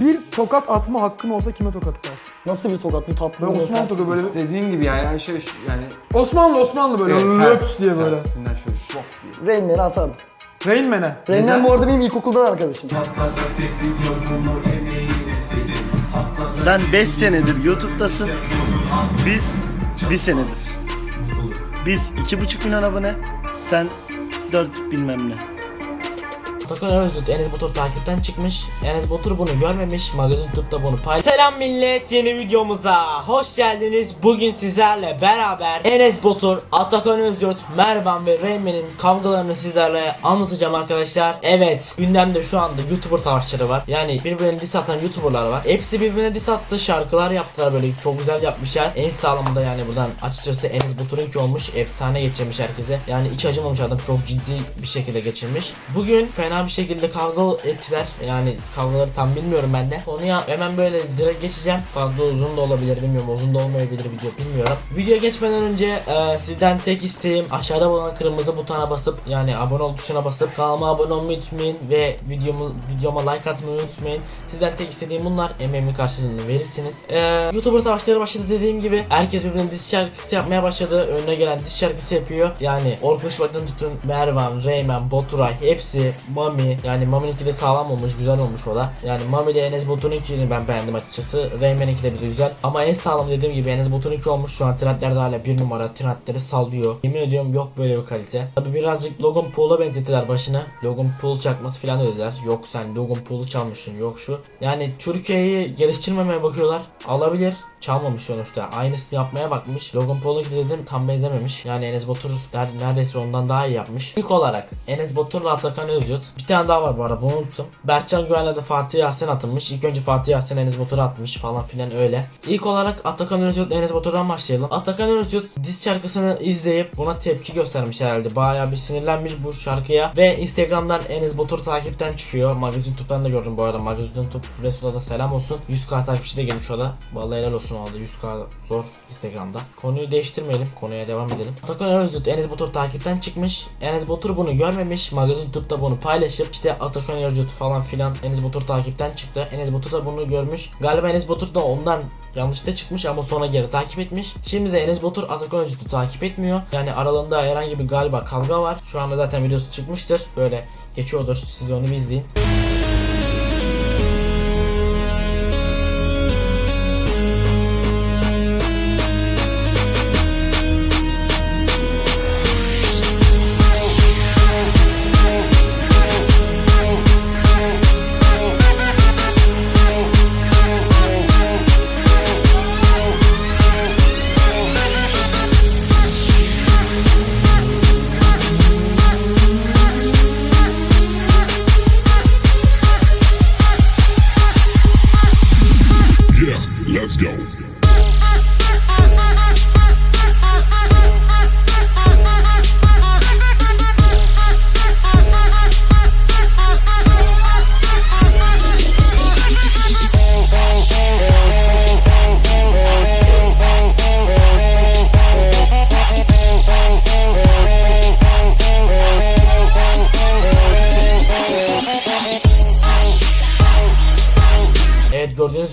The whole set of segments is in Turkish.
Bir tokat atma hakkın olsa kime tokat atarsın? Nasıl bir tokat bu tatlı Böyle mı Osmanlı sert mi? tokadı böyle İstediğin gibi yani her şey yani Osmanlı Osmanlı böyle Evet, löps diye böyle. Tersinden şöyle şok diye. Rain Man'i atardım. Rain Man'e. Rain Man bu arada benim ilkokuldan arkadaşım. Sen 5 senedir YouTube'dasın. Biz 1 senedir. Biz 2,5 milyon abone. Sen 4 bilmem ne. Sakın Özgürt Enes Batur takipten çıkmış. Enes Batur bunu görmemiş. Magazin tutup da bunu paylaş. Selam millet yeni videomuza hoş geldiniz. Bugün sizlerle beraber Enes Batur, Atakan Özgürt, Mervan ve Reymen'in kavgalarını sizlerle anlatacağım arkadaşlar. Evet gündemde şu anda YouTuber savaşları var. Yani birbirine diss atan YouTuberlar var. Hepsi birbirine diss attı. Şarkılar yaptılar böyle çok güzel yapmışlar. En sağlamı da yani buradan açıkçası Enes Batur'unki olmuş. Efsane geçirmiş herkese. Yani hiç acımamış adam çok ciddi bir şekilde geçirmiş. Bugün fena bir şekilde kavga ettiler. Yani kavgaları tam bilmiyorum ben de. Konuya hemen böyle direkt geçeceğim. Fazla uzun da olabilir bilmiyorum. Uzun da olmayabilir video bilmiyorum. Video geçmeden önce e, sizden tek isteğim aşağıda bulunan kırmızı butona basıp yani abone ol tuşuna basıp kanalıma abone olmayı unutmayın ve videomu videoma like atmayı unutmayın. Sizden tek istediğim bunlar. Emeğimin karşılığını verirsiniz. E, YouTuber savaşları başladı dediğim gibi. Herkes birbirine diss şarkısı yapmaya başladı. Önüne gelen diss şarkısı yapıyor. Yani Orkun Işbak'tan tutun Mervan, Reymen, Boturay hepsi Mami yani Mami'ninki de sağlam olmuş güzel olmuş o da. Yani Mami ile Enes Batur'unkini ben beğendim açıkçası. Reymen'inki de bir de güzel. Ama en sağlam dediğim gibi Enes Batur'unki olmuş. Şu an trendlerde hala bir numara trendleri sallıyor. Yemin ediyorum yok böyle bir kalite. Tabi birazcık Logan Paul'a benzettiler başını. Logan Paul çakması falan dediler. Yok sen Logan Paul'u çalmışsın yok şu. Yani Türkiye'yi geliştirmemeye bakıyorlar. Alabilir çalmamış sonuçta. Aynısını yapmaya bakmış. Logan Paul'unki dedim tam benzememiş. Yani Enes Batur neredeyse ondan daha iyi yapmış. İlk olarak Enes Batur'la Atakan Özgürt. Bir tane daha var bu arada bunu unuttum. Berkcan Güven'le de Fatih Yasin atılmış. İlk önce Fatih Yasin Enes Batur'a atmış falan filan öyle. İlk olarak Atakan Özgürt Enes Batur'dan başlayalım. Atakan Özgürt diz şarkısını izleyip buna tepki göstermiş herhalde. Bayağı bir sinirlenmiş bu şarkıya. Ve Instagram'dan Enes Batur takipten çıkıyor. Magazin YouTube'dan da gördüm bu arada. Magazin YouTube Resul'a da selam olsun. 100k takipçi de gelmiş o da. Vallahi helal olsun aldı. 100k zor Instagram'da. Konuyu değiştirmeyelim. Konuya devam edelim. Atakan Özgürt Enes Batur takipten çıkmış. Enes Batur bunu görmemiş. Magazin YouTube'da bunu paylaşıp işte Atakan Özgürt falan filan Enes Batur takipten çıktı. Enes Batur da bunu görmüş. Galiba Enes Batur da ondan yanlışta çıkmış ama sonra geri takip etmiş. Şimdi de Enes Batur Atakan Özgürt'ü takip etmiyor. Yani aralarında herhangi bir galiba kavga var. Şu anda zaten videosu çıkmıştır. Böyle geçiyordur. Siz onu bir izleyin.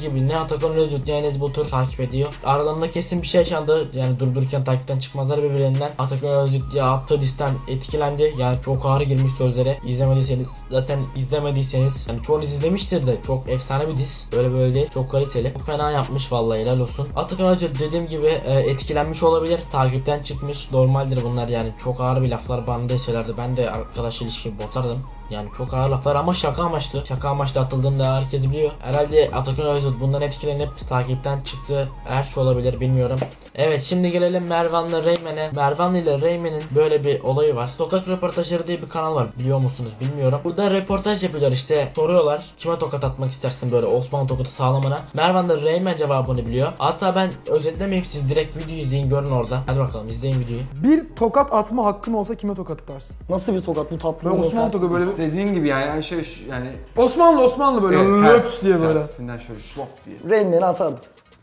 Gibi ne Atakan Özgürt ne Enes Batur takip ediyor. Aralarında kesin bir şey yaşandı. Yani durdururken takipten çıkmazlar birbirlerinden. Atakan Özgürt diye attığı disten etkilendi. Yani çok ağır girmiş sözlere. İzlemediyseniz zaten izlemediyseniz yani çoğunuz izlemiştir de çok efsane bir diz. Böyle böyle değil. Çok kaliteli. Çok fena yapmış vallahi helal olsun. Atakan Özgürt dediğim gibi e, etkilenmiş olabilir. Takipten çıkmış. Normaldir bunlar yani. Çok ağır bir laflar bana şeylerdi. Ben de arkadaş ilişki botardım. Yani çok ağır laflar ama şaka amaçlı. Şaka amaçlı atıldığında herkes biliyor. Herhalde Atakan Özgürt bundan etkilenip takipten çıktı. Her şey olabilir bilmiyorum. Evet şimdi gelelim Mervan'la Reymen'e. Mervan ile Reymen'in böyle bir olayı var. Sokak röportajları diye bir kanal var. Biliyor musunuz bilmiyorum. Burada röportaj yapıyorlar işte. Soruyorlar. Kime tokat atmak istersin böyle Osmanlı tokatı sağlamana. Mervan da Reymen cevabını biliyor. Hatta ben özetlemeyip siz direkt video izleyin görün orada. Hadi bakalım izleyin videoyu. Bir tokat atma hakkın olsa kime tokat atarsın? Nasıl bir tokat bu tatlı Osmanlı tokadı böyle İstediğin gibi yani her şey yani Osmanlı Osmanlı böyle Evet, löps diye böyle. Tersinden şöyle şok diye. Rain Man'i atardım.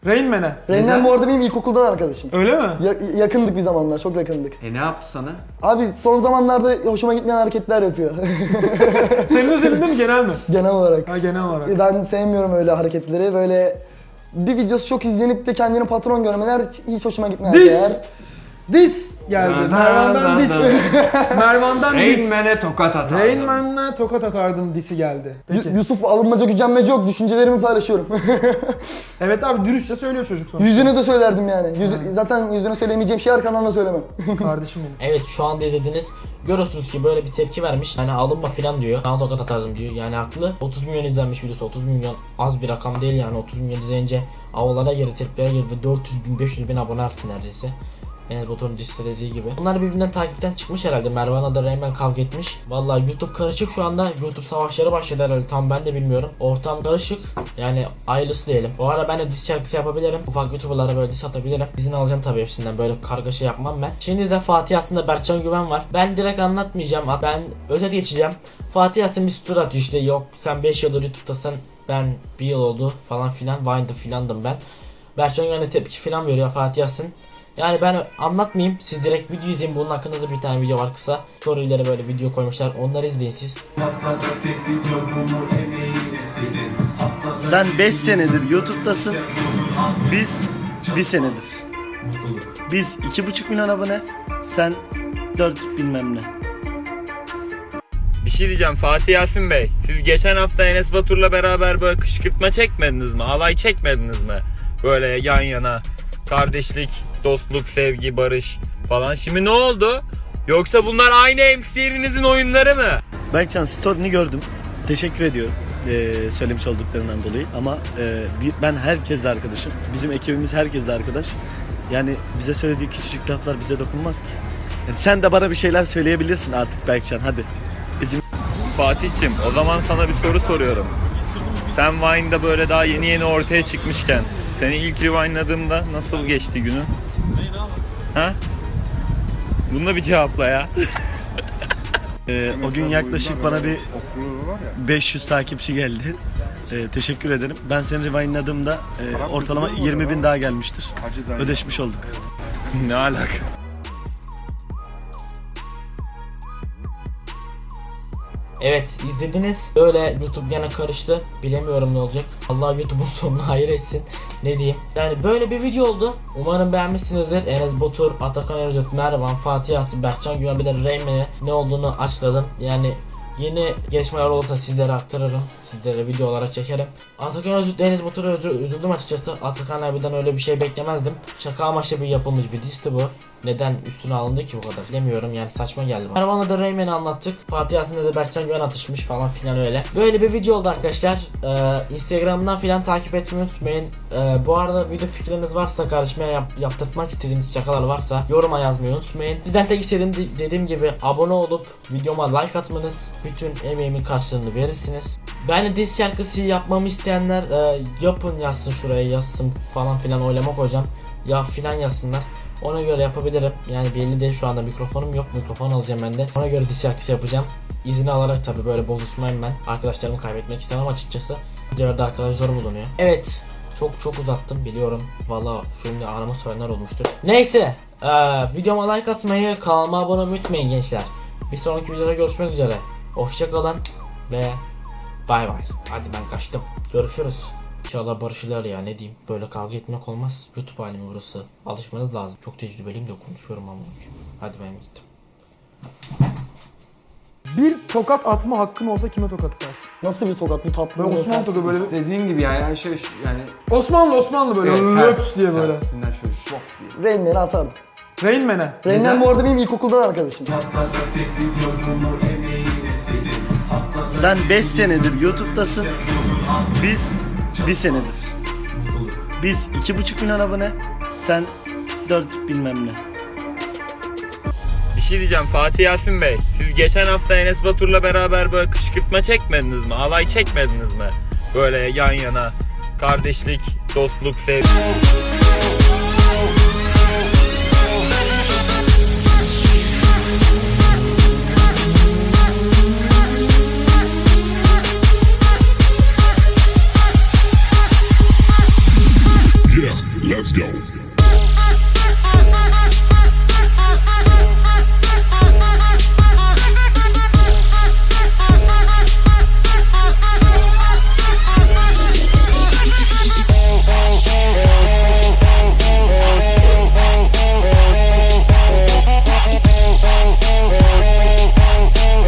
Rain Man'e. Rain Neden? Man bu arada benim ilkokuldan arkadaşım. Öyle mi? Ya- yakındık bir zamanlar, çok yakındık. E ne yaptı sana? Abi son zamanlarda hoşuma gitmeyen hareketler yapıyor. Senin özelinde mi genel mi? Genel olarak. Ha genel olarak. Ben sevmiyorum öyle hareketleri. Böyle bir videosu çok izlenip de kendini patron görmeler hiç- hiç hoşuma gitmeyen şeyler. Dis. Geldi. Mervan'dan dis. Mervan'dan dis. Man'e tokat atardım. Rain Man'le tokat atardım disi geldi. Peki. Yu- Yusuf alınmaca gücenmece yok. Düşüncelerimi paylaşıyorum. Evet abi dürüstçe söylüyor çocuk sonuçta. yüzüne de söylerdim yani. Yüzü- zaten yüzüne söylemeyeceğim şey her kanalda söylemem. Kardeşim benim. Evet şu anda izlediniz. Görüyorsunuz ki böyle bir tepki vermiş. Yani alınma filan diyor. Sana tokat atardım diyor. Yani haklı. 30 milyon izlenmiş videosu. 30 milyon az bir rakam değil yani. 30 milyon izleyince havalara girdi, triplere girdi ve 400 bin, 500 bin abone arttı neredeyse. Enes Batur'un dediği gibi. Bunlar birbirinden takipten çıkmış herhalde. Mervan'la da Reymen kavga etmiş. Vallahi YouTube karışık şu anda. YouTube savaşları başladı herhalde. Tam ben de bilmiyorum. Ortam karışık. Yani ayrılısı diyelim. Bu ara ben de diss şarkısı yapabilirim. Ufak YouTuber'lara böyle diss atabilirim. İzin alacağım tabii hepsinden. Böyle kargaşa yapmam ben. Şimdi de Fatih aslında Berkcan Güven var. Ben direkt anlatmayacağım. Ben özet geçeceğim. Fatih Yasin bir story atıyor işte. Yok sen 5 yıldır YouTube'dasın. Ben bir yıl oldu falan filan. Vine'da filandım ben. Berkcan Güven de tepki filan veriyor Fatih Yasin. Yani ben anlatmayayım. Siz direkt video izleyin. Bunun hakkında da bir tane video var kısa. Storylere böyle video koymuşlar. Onları izleyin siz. Sen 5 senedir YouTube'dasın. Biz 1 senedir. Biz 2,5 milyon abone. Sen 4 bilmem ne. Bir şey diyeceğim Fatih Yasin Bey. Siz geçen hafta Enes Batur'la beraber böyle kışkırtma çekmediniz mi? Alay çekmediniz mi? Böyle yan yana kardeşlik, dostluk, sevgi, barış falan. Şimdi ne oldu? Yoksa bunlar aynı MC'lerinizin oyunları mı? Berkcan story'ni gördüm. Teşekkür ediyorum. Ee, söylemiş olduklarından dolayı ama e, ben herkesle arkadaşım. Bizim ekibimiz herkesle arkadaş. Yani bize söylediği küçücük laflar bize dokunmaz ki. Yani sen de bana bir şeyler söyleyebilirsin artık Berkcan hadi. İzin Fatih'cim o zaman sana bir soru soruyorum. Sen Vine'da böyle daha yeni yeni ortaya çıkmışken seni ilk revine'ladığımda nasıl geçti günün? Ha? Bunu da bir cevapla ya. Ee, o gün yaklaşık bana bir 500 takipçi geldi. Ee, teşekkür ederim. Ben seni revine'ladığımda e, ortalama 20 bin daha gelmiştir. Ödeşmiş olduk. ne alaka? Evet izlediniz. Böyle YouTube gene karıştı. Bilemiyorum ne olacak. Allah YouTube'un sonunu hayır etsin. Ne diyeyim. Yani böyle bir video oldu. Umarım beğenmişsinizdir. Enes Batur, Atakan Özet, Mervan, Fatih Yasin, Berkcan Güven bir de Reymen'e ne olduğunu açıkladım. Yani Yeni gelişmeler olursa sizlere aktarırım. Sizlere video olarak çekerim. Atakan Özür, Deniz Batur'a üzüldüm açıkçası. Atakan abiden öyle bir şey beklemezdim. Şaka amaçlı bir yapılmış bir disti bu. Neden üstüne alındı ki bu kadar bilemiyorum yani saçma geldi bana. Mervan'la da Rayman'i anlattık. Fatih Yasin'le de Berkcan Güven atışmış falan filan öyle. Böyle bir video oldu arkadaşlar. Ee, Instagram'dan filan takip etmeyi unutmayın. Ee, bu arada video fikriniz varsa karışmaya yap, yaptırtmak istediğiniz şakalar varsa yoruma yazmayı unutmayın. Sizden tek istediğim de- dediğim gibi abone olup videoma like atmanız bütün emeğimin karşılığını verirsiniz. Ben de diz şarkısı yapmamı isteyenler e, yapın yazsın şuraya yazsın falan filan oylama koyacağım. Ya filan yazsınlar. Ona göre yapabilirim. Yani belli değil şu anda mikrofonum yok. Mikrofon alacağım ben de. Ona göre diz şarkısı yapacağım. İzini alarak tabi böyle bozuşmayayım ben. Arkadaşlarımı kaybetmek istemem açıkçası. Videolarda arkadaş zor bulunuyor. Evet. Çok çok uzattım biliyorum. Valla şimdi arama soranlar olmuştur. Neyse. eee, videoma like atmayı, kanalıma abone olmayı unutmayın gençler. Bir sonraki videoda görüşmek üzere. Hoşçakalın ve bay bay. Hadi ben kaçtım. Görüşürüz. İnşallah barışırlar ya ne diyeyim. Böyle kavga etmek olmaz. YouTube halimi burası. Alışmanız lazım. Çok tecrübeliyim de konuşuyorum ama. Hadi ben gittim. Bir tokat atma hakkın olsa kime tokat atarsın? Nasıl bir tokat bu tatlı Böyle Osmanlı tokadı böyle. Dediğin gibi yani, yani şey yani Osmanlı Osmanlı böyle Evet, löps diye böyle. tersinden şöyle şlop diye. Man'i atardım. Rain Man'e. Rain Man bu arada benim ilkokuldan arkadaşım. Sen 5 senedir YouTube'dasın. Biz 1 senedir. Biz 2,5 milyon abone. Sen 4 bilmem ne. Bir şey diyeceğim Fatih Yasin Bey. Siz geçen hafta Enes Batur'la beraber böyle kışkırtma çekmediniz mi? Alay çekmediniz mi? Böyle yan yana kardeşlik, dostluk, sevgi.